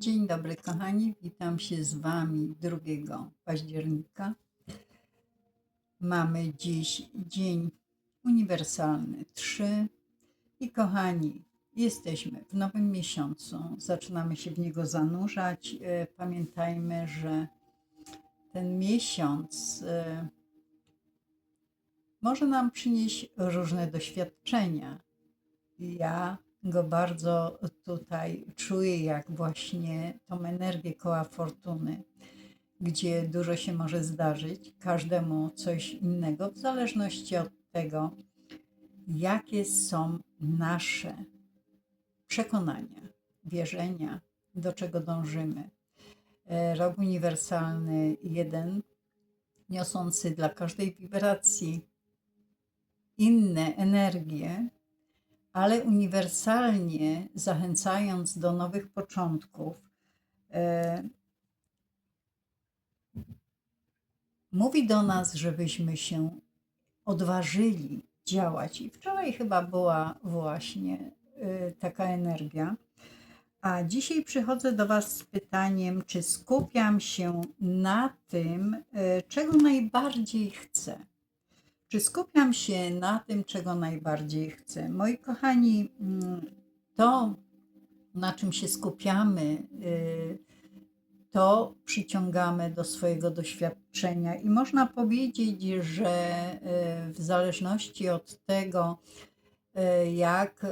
Dzień dobry, kochani. Witam się z Wami 2 października. Mamy dziś dzień uniwersalny 3. I kochani, jesteśmy w nowym miesiącu. Zaczynamy się w niego zanurzać. E, Pamiętajmy, że ten miesiąc e, może nam przynieść różne doświadczenia. Ja go bardzo tutaj czuję, jak właśnie tą energię koła fortuny, gdzie dużo się może zdarzyć, każdemu coś innego, w zależności od tego, jakie są nasze przekonania, wierzenia, do czego dążymy. E, Rok uniwersalny jeden, niosący dla każdej wibracji inne energie, ale uniwersalnie zachęcając do nowych początków, e, mówi do nas, żebyśmy się odważyli działać. I wczoraj chyba była właśnie e, taka energia. A dzisiaj przychodzę do Was z pytaniem, czy skupiam się na tym, e, czego najbardziej chcę. Czy skupiam się na tym, czego najbardziej chcę? Moi kochani, mm, to, na czym się skupiamy, y, to przyciągamy do swojego doświadczenia. I można powiedzieć, że y, w zależności od tego, y, jak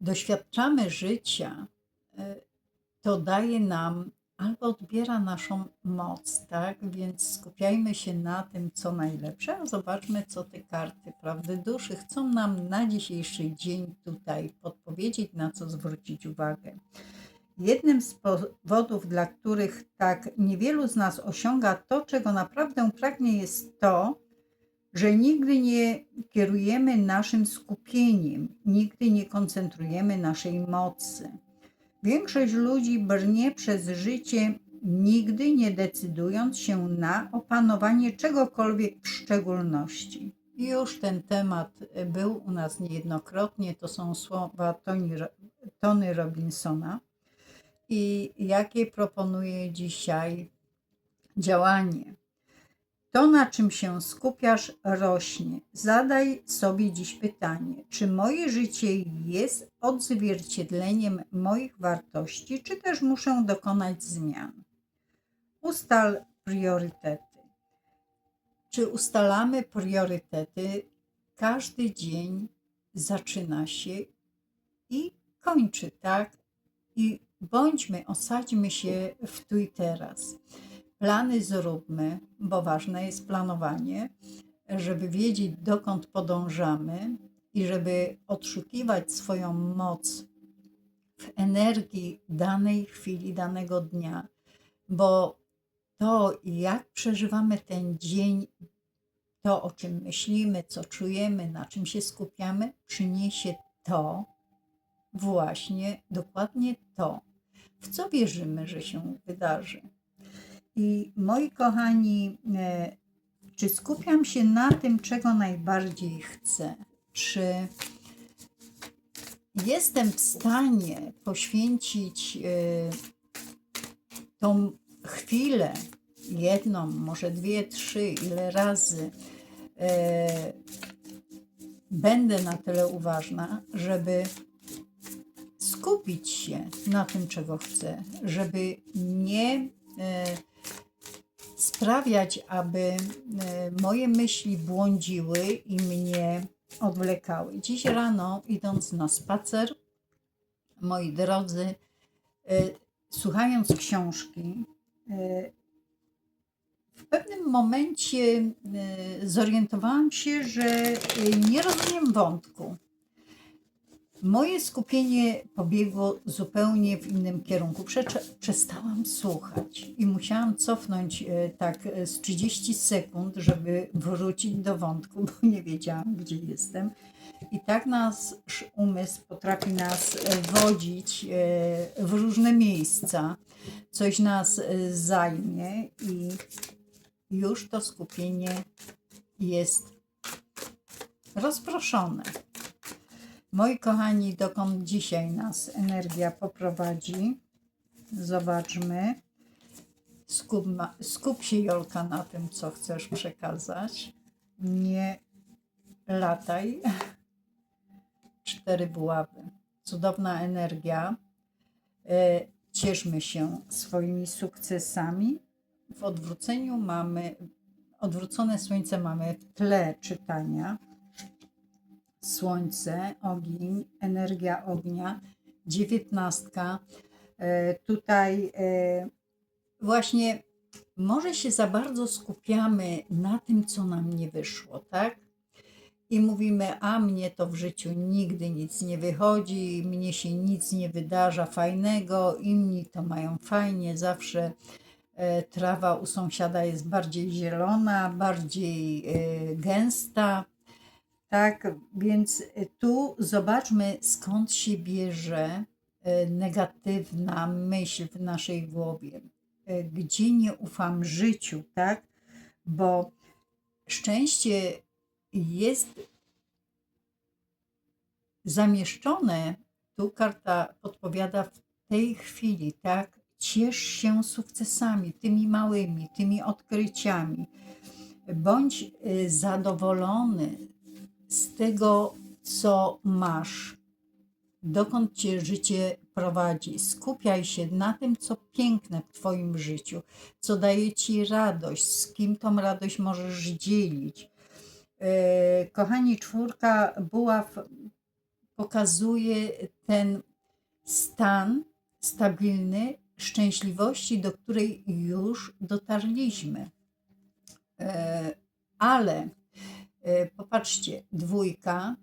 doświadczamy życia, to daje nam albo odbiera naszą moc, tak? Więc skupiajmy się na tym, co najlepsze, a zobaczmy, co te karty prawdy duszy chcą nam na dzisiejszy dzień tutaj podpowiedzieć, na co zwrócić uwagę. Jednym z powodów, dla których tak niewielu z nas osiąga to, czego naprawdę pragnie, jest to, że nigdy nie kierujemy naszym skupieniem, nigdy nie koncentrujemy naszej mocy. Większość ludzi brnie przez życie, nigdy nie decydując się na opanowanie czegokolwiek w szczególności. Już ten temat był u nas niejednokrotnie. To są słowa Tony, Tony Robinsona. I jakie proponuje dzisiaj działanie? To, na czym się skupiasz, rośnie. Zadaj sobie dziś pytanie, czy moje życie jest odzwierciedleniem moich wartości, czy też muszę dokonać zmian? Ustal priorytety. Czy ustalamy priorytety? Każdy dzień zaczyna się i kończy, tak? I bądźmy, osadźmy się w tu i teraz. Plany zróbmy, bo ważne jest planowanie, żeby wiedzieć, dokąd podążamy i żeby odszukiwać swoją moc w energii danej chwili, danego dnia, bo to, jak przeżywamy ten dzień, to, o czym myślimy, co czujemy, na czym się skupiamy, przyniesie to, właśnie dokładnie to, w co wierzymy, że się wydarzy. I moi kochani, e, czy skupiam się na tym, czego najbardziej chcę? Czy jestem w stanie poświęcić e, tą chwilę, jedną, może dwie, trzy, ile razy e, będę na tyle uważna, żeby skupić się na tym, czego chcę, żeby nie sprawiać, aby e, moje myśli błądziły i mnie odwlekały. Dziś rano, idąc na spacer, moi drodzy, e, słuchając książki, e, w pewnym momencie zorientowałam się, że nie rozumiem wątku. Moje skupienie pobiegło zupełnie w innym kierunku. Przestałam słuchać i musiałam cofnąć e, tak e, z 30 sekund, żeby wrócić do wątku, bo nie wiedziałam, gdzie jestem. I tak nasz umysł potrafi nas e, wodzić w różne miejsca. Coś nas zajmie i już to skupienie jest rozproszone. Moi kochani, dokąd dzisiaj nas energia poprowadzi? Zobaczmy. Skup, skup się, Jolka, na tym, co chcesz przekazać. Nie lataj. Cztery buławy. Cudowna energia. E, Cieszmy się swoimi sukcesami. W odwróceniu mamy, odwrócone słońce mamy w tle czytania. Słońce, ogień, energia ognia, dziewiętnastka. E, Tutaj e, właśnie może się za bardzo skupiamy na tym, co nam nie wyszło, tak? I mówimy, a mnie to w życiu nigdy nic nie wychodzi, mnie się nic nie wydarza fajnego, inni to mają fajnie, zawsze e, trawa u sąsiada jest bardziej zielona, bardziej gęsta. Tak, więc e, tu zobaczmy, skąd się bierze e, negatywna myśl w naszej głowie. E, Gdzie nie ufam życiu, tak? Bo szczęście jest zamieszczone, tu karta podpowiada w tej chwili, tak? Ciesz się sukcesami, tymi małymi, tymi odkryciami. Bądź y, zadowolony z tego, co masz, dokąd cię życie prowadzi. Skupiaj się na tym, co piękne w Twoim życiu, co daje Ci radość, z kim tą radość możesz dzielić. E, Kochani, czwórka buław pokazuje ten stan stabilny szczęśliwości, do której już dotarliśmy. E, Ale popatrzcie, dwójka,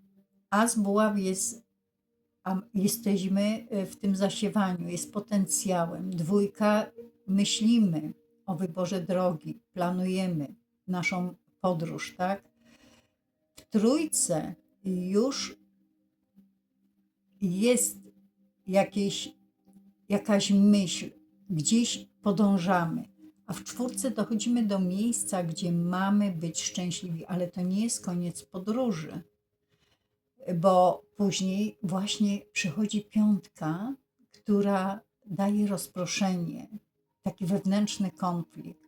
a z buław jest, a jesteśmy e, w tym zasiewaniu, jest potencjałem. Dwójka, myślimy o wyborze drogi, planujemy naszą podróż, tak? w trójce już jest jakieś, jakaś myśl, gdzieś podążamy, a w czwórce dochodzimy do miejsca, gdzie mamy być szczęśliwi, ale to nie jest koniec podróży, bo później właśnie przychodzi piątka, która daje rozproszenie, taki wewnętrzny konflikt.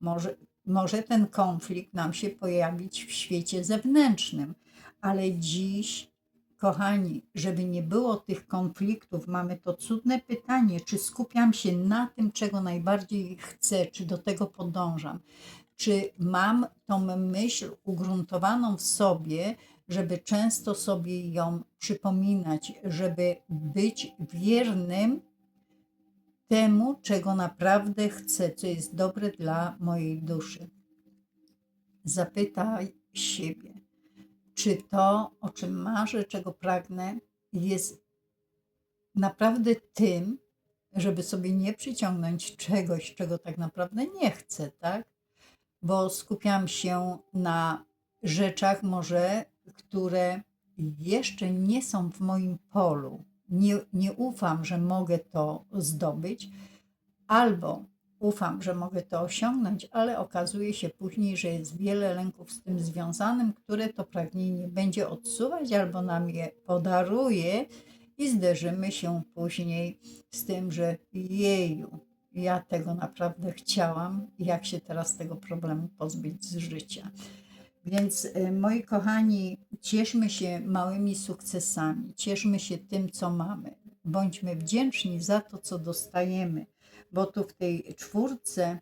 Może, może ten konflikt nam się pojawić w świecie zewnętrznym, ale dziś, kochani, żeby nie było tych konfliktów, mamy to cudne pytanie, czy skupiam się na tym, czego najbardziej chcę, czy do tego podążam, czy mam tą myśl ugruntowaną w sobie, żeby często sobie ją przypominać, żeby być wiernym temu, czego naprawdę chcę, co jest dobre dla mojej duszy. Zapytaj siebie, czy to, o czym marzę, czego pragnę, jest naprawdę tym, żeby sobie nie przyciągnąć czegoś, czego tak naprawdę nie chcę, tak? Bo skupiam się na rzeczach może, które jeszcze nie są w moim polu, nie, nie ufam, że mogę to zdobyć, albo ufam, że mogę to osiągnąć, ale okazuje się później, że jest wiele lęków z tym związanym, które to pragnienie będzie odsuwać albo nam je podaruje i zderzymy się później z tym, że jeju, ja tego naprawdę chciałam, jak się teraz tego problemu pozbyć z życia. Więc y, moi kochani, cieszmy się małymi sukcesami, cieszmy się tym, co mamy. Bądźmy wdzięczni za to, co dostajemy, bo tu w tej czwórce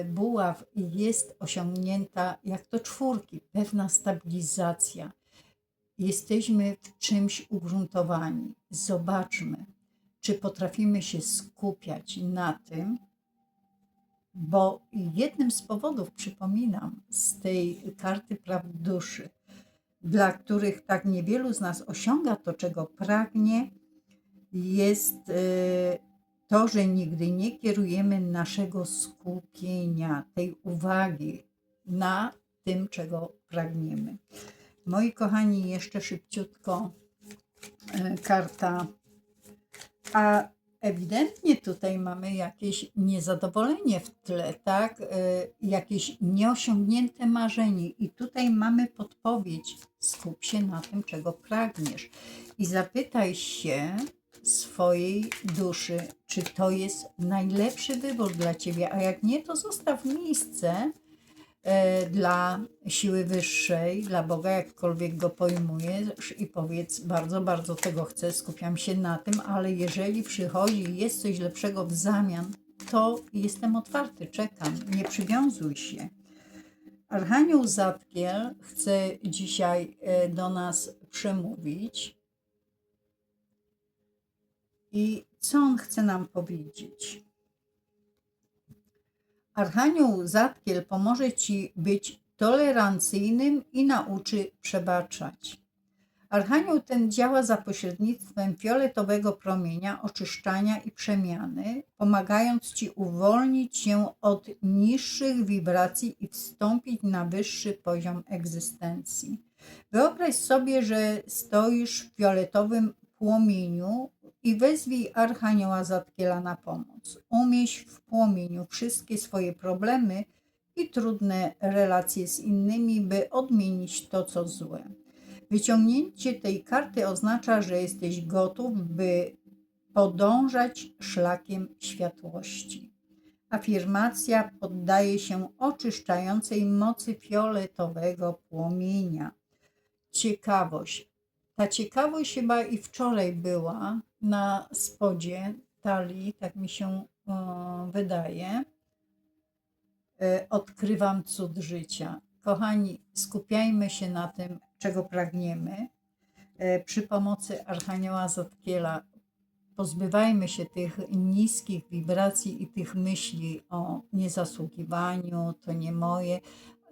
y, buław jest osiągnięta, jak to czwórki, pewna stabilizacja. Jesteśmy w czymś ugruntowani. Zobaczmy, czy potrafimy się skupiać na tym, bo jednym z powodów, przypominam, z tej karty praw duszy, dla których tak niewielu z nas osiąga to, czego pragnie, jest y, to, że nigdy nie kierujemy naszego skupienia, tej uwagi na tym, czego pragniemy. Moi kochani, jeszcze szybciutko y, karta. A ewidentnie tutaj mamy jakieś niezadowolenie w tle, tak? Y, Jakieś nieosiągnięte marzenie. I tutaj mamy podpowiedź: skup się na tym, czego pragniesz. I zapytaj się swojej duszy, czy to jest najlepszy wybór dla ciebie. A jak nie, to zostaw miejsce e, dla siły wyższej, dla Boga, jakkolwiek go pojmujesz i powiedz, bardzo, bardzo tego chcę, skupiam się na tym, ale jeżeli przychodzi i jest coś lepszego w zamian, to jestem otwarty, czekam, nie przywiązuj się. Archanioł Zatkiel chce dzisiaj e, do nas przemówić. I co on chce nam powiedzieć? Archanioł Zatkiel pomoże Ci być tolerancyjnym i nauczy przebaczać. Archanioł ten działa za pośrednictwem fioletowego promienia oczyszczania i przemiany, pomagając Ci uwolnić się od niższych wibracji i wstąpić na wyższy poziom egzystencji. Wyobraź sobie, że stoisz w fioletowym płomieniu i wezwij Archanioła Zatkiela na pomoc. Umieść w płomieniu wszystkie swoje problemy i trudne relacje z innymi, by odmienić to, co złe. Wyciągnięcie tej karty oznacza, że jesteś gotów, by podążać szlakiem światłości. Afirmacja poddaje się oczyszczającej mocy fioletowego płomienia. Ciekawość. Ta ciekawość chyba i wczoraj była na spodzie talii, tak mi się e, wydaje. E, Odkrywam cud życia. Kochani, skupiajmy się na tym, czego pragniemy. E, Przy pomocy Archanioła Zatkiela pozbywajmy się tych niskich wibracji i tych myśli o niezasługiwaniu, to nie moje,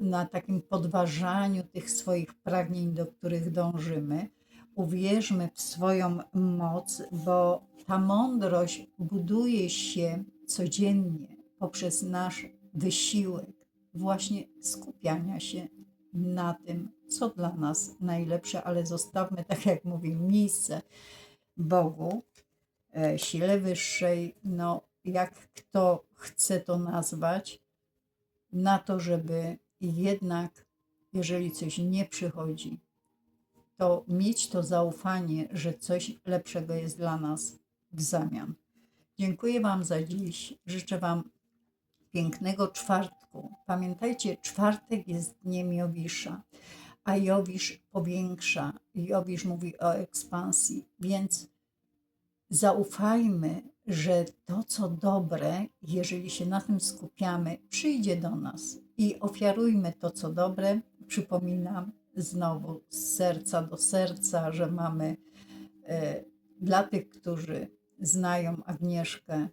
na takim podważaniu tych swoich pragnień, do których dążymy. Uwierzmy w swoją moc, bo ta mądrość buduje się codziennie poprzez nasz wysiłek, właśnie skupiania się na tym, co dla nas najlepsze, ale zostawmy, tak jak mówię, miejsce Bogu, e, sile wyższej, no jak kto chce to nazwać, na to, żeby jednak, jeżeli coś nie przychodzi, to mieć to zaufanie, że coś lepszego jest dla nas w zamian. Dziękuję Wam za dziś. Życzę Wam pięknego czwartku. Pamiętajcie, czwartek jest dniem Jowisza, a Jowisz powiększa. Jowisz mówi o ekspansji, więc zaufajmy, że to, co dobre, jeżeli się na tym skupiamy, przyjdzie do nas i ofiarujmy to, co dobre. Przypominam znowu z serca do serca, że mamy e, dla tych, którzy znają Agnieszkę,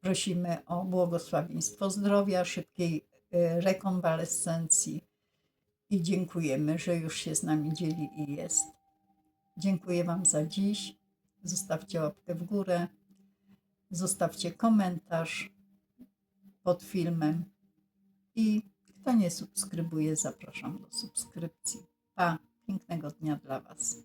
prosimy o błogosławieństwo zdrowia, szybkiej e, rekonwalescencji i dziękujemy, że już się z nami dzieli i jest. Dziękuję Wam za dziś. Zostawcie łapkę w górę, zostawcie komentarz pod filmem i kto nie subskrybuje, zapraszam do subskrypcji. Pa, pięknego dnia dla Was.